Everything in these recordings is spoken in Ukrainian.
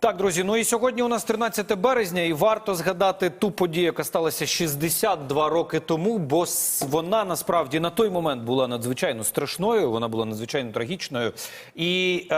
Так, друзі, ну і сьогодні у нас 13 березня, і варто згадати ту подію, яка сталася 62 роки тому, бо вона насправді на той момент була надзвичайно страшною, вона була надзвичайно трагічною. І е,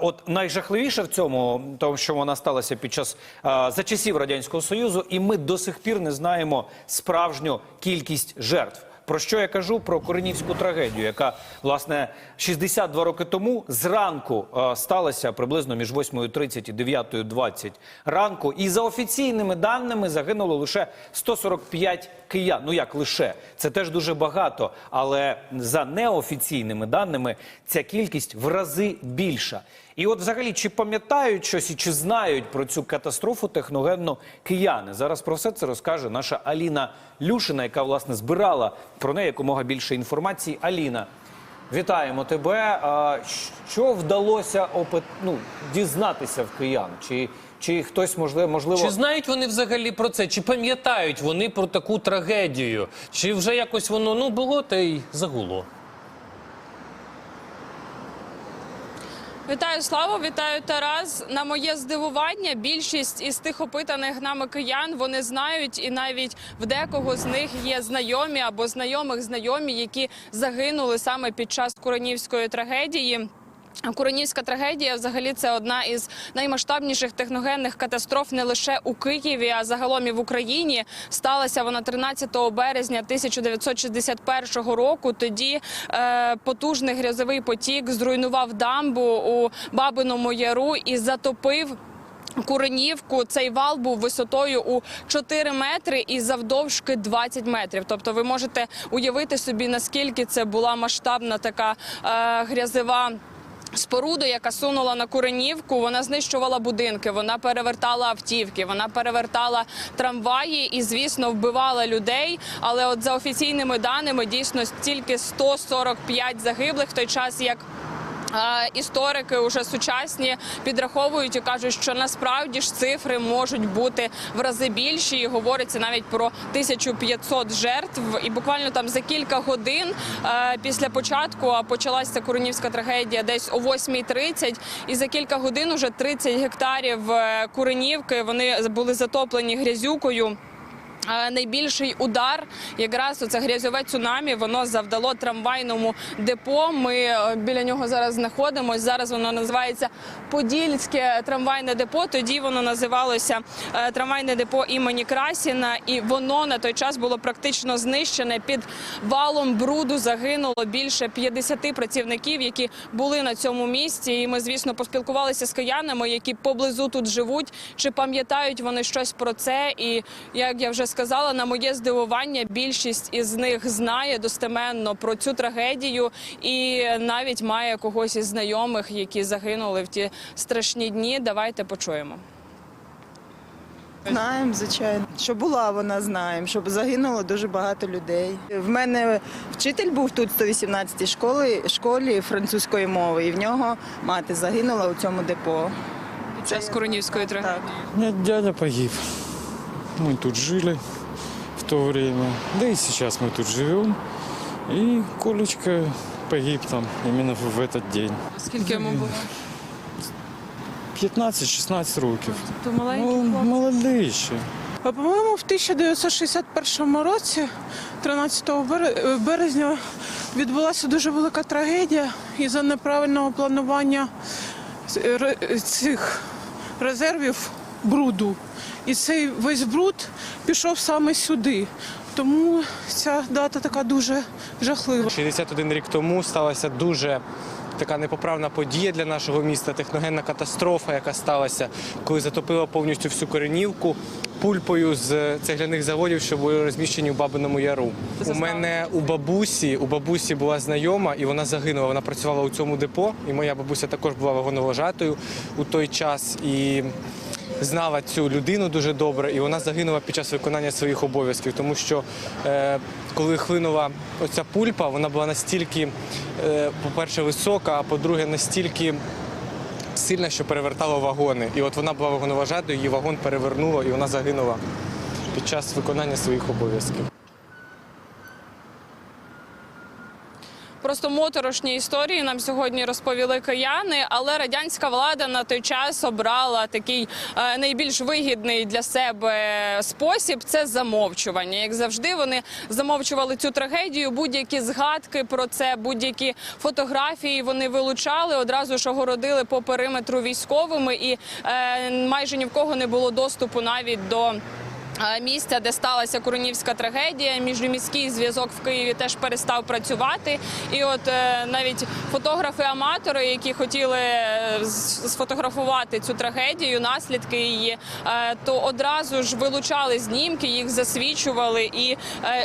от найжахливіше в цьому, тому що вона сталася під час е, за часів радянського союзу, і ми до сих пір не знаємо справжню кількість жертв. Про що я кажу? Про Коренівську трагедію, яка власне 62 роки тому зранку е, сталася приблизно між 8.30 і 9.20 ранку. І за офіційними даними загинуло лише 145 киян. Ну як лише це теж дуже багато, але за неофіційними даними ця кількість в рази більша. І от, взагалі, чи пам'ятають щось чи знають про цю катастрофу техногенну кияни? Зараз про все це розкаже наша Аліна Люшина, яка власне збирала про неї якомога більше інформації. Аліна, вітаємо тебе. А що вдалося опит... ну, дізнатися в киян? Чи, чи хтось можливо можливо Чи знають вони взагалі про це? Чи пам'ятають вони про таку трагедію? Чи вже якось воно ну було та й загуло? Вітаю Славу, вітаю Тарас. На моє здивування, більшість із тих опитаних нами киян вони знають, і навіть в декого з них є знайомі або знайомих знайомі, які загинули саме під час Куранівської трагедії. Куранівська трагедія взагалі це одна із наймасштабніших техногенних катастроф не лише у Києві, а загалом і в Україні. Сталася вона 13 березня 1961 року. Тоді е, потужний грязовий потік зруйнував дамбу у Бабиному Яру і затопив. Куренівку цей вал був висотою у 4 метри і завдовжки 20 метрів. Тобто, ви можете уявити собі наскільки це була масштабна така е, грязева. Споруду, яка сунула на Куренівку, вона знищувала будинки, вона перевертала автівки, вона перевертала трамваї і, звісно, вбивала людей. Але от за офіційними даними дійсно тільки 145 загиблих в той час, як Історики уже сучасні підраховують і кажуть, що насправді ж цифри можуть бути в рази більші. І говориться навіть про 1500 жертв. І буквально там за кілька годин е, після початку почалася Куренівська трагедія десь о 8.30. І за кілька годин уже 30 гектарів е, Куренівки вони були затоплені грязюкою. Найбільший удар, якраз оце грязьове цунамі, воно завдало трамвайному депо. Ми е, біля нього зараз знаходимося. Зараз воно називається Подільське трамвайне депо. Тоді воно називалося е, трамвайне депо імені Красіна, і воно на той час було практично знищене. Під валом бруду загинуло більше 50 працівників, які були на цьому місці. І ми, звісно, поспілкувалися з киянами, які поблизу тут живуть. Чи пам'ятають вони щось про це? І як я вже сказала, на моє здивування, більшість із них знає достеменно про цю трагедію і навіть має когось із знайомих, які загинули в ті страшні дні. Давайте почуємо. Знаємо, звичайно. Що була вона, знаємо, що загинуло дуже багато людей. В мене вчитель був тут в 118-й школі, школі французької мови, і в нього мати загинула у цьому депо. Під час Коронівської трагедії. Так. Дядя погиб. Мы тут жили в то время. Да и сейчас мы тут живем. И Колечка погиб там именно в этот день. Скільки йому було? 15-16 років. То маленький Ну, молодий ще. А, По-моєму, в 1961 році, 13 бере- березня, відбулася дуже велика трагедія із-за неправильного планування з- ре- цих резервів бруду. І цей весь бруд пішов саме сюди. Тому ця дата така дуже жахлива. 61 рік тому сталася дуже така непоправна подія для нашого міста, техногенна катастрофа, яка сталася, коли затопила повністю всю коренівку пульпою з цегляних заводів, що були розміщені у Бабиному Яру. У мене у бабусі, у бабусі була знайома, і вона загинула. Вона працювала у цьому депо, і моя бабуся також була вагоновожатою у той час. І знала цю людину дуже добре, і вона загинула під час виконання своїх обов'язків, тому що е, коли хлинула оця пульпа, вона була настільки, е, по-перше, висока, а по-друге, настільки сильна, що перевертала вагони. І от вона була вагоноважатою, її вагон перевернуло, і вона загинула під час виконання своїх обов'язків. Просто моторошні історії нам сьогодні розповіли кияни. Але радянська влада на той час обрала такий е, найбільш вигідний для себе спосіб це замовчування. Як завжди, вони замовчували цю трагедію. Будь-які згадки про це, будь-які фотографії вони вилучали, одразу ж огородили по периметру військовими, і е, майже ні в кого не було доступу навіть до. Е, Місця, де сталася Куренівська трагедія, міжміський зв'язок в Києві теж перестав працювати. І от е, навіть фотографи-аматори, які хотіли е, сфотографувати цю трагедію, наслідки її, то одразу ж вилучали знімки, їх засвічували. І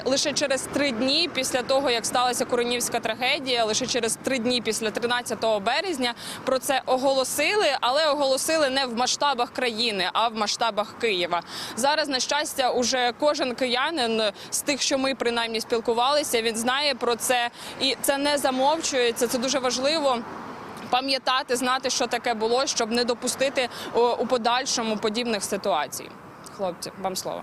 лише через три дні після того, як сталася Куренівська трагедія, лише через три дні після 13 березня про це оголосили, але оголосили не в масштабах країни, а в масштабах Києва. Зараз, на щастя, уже кожен киянин з тих, що ми принаймні спілкувалися, він знає про це, і це не замовчується. Це дуже важливо. Пам'ятати, знати, що таке було, щоб не допустити у подальшому подібних ситуацій. Хлопці, вам слово.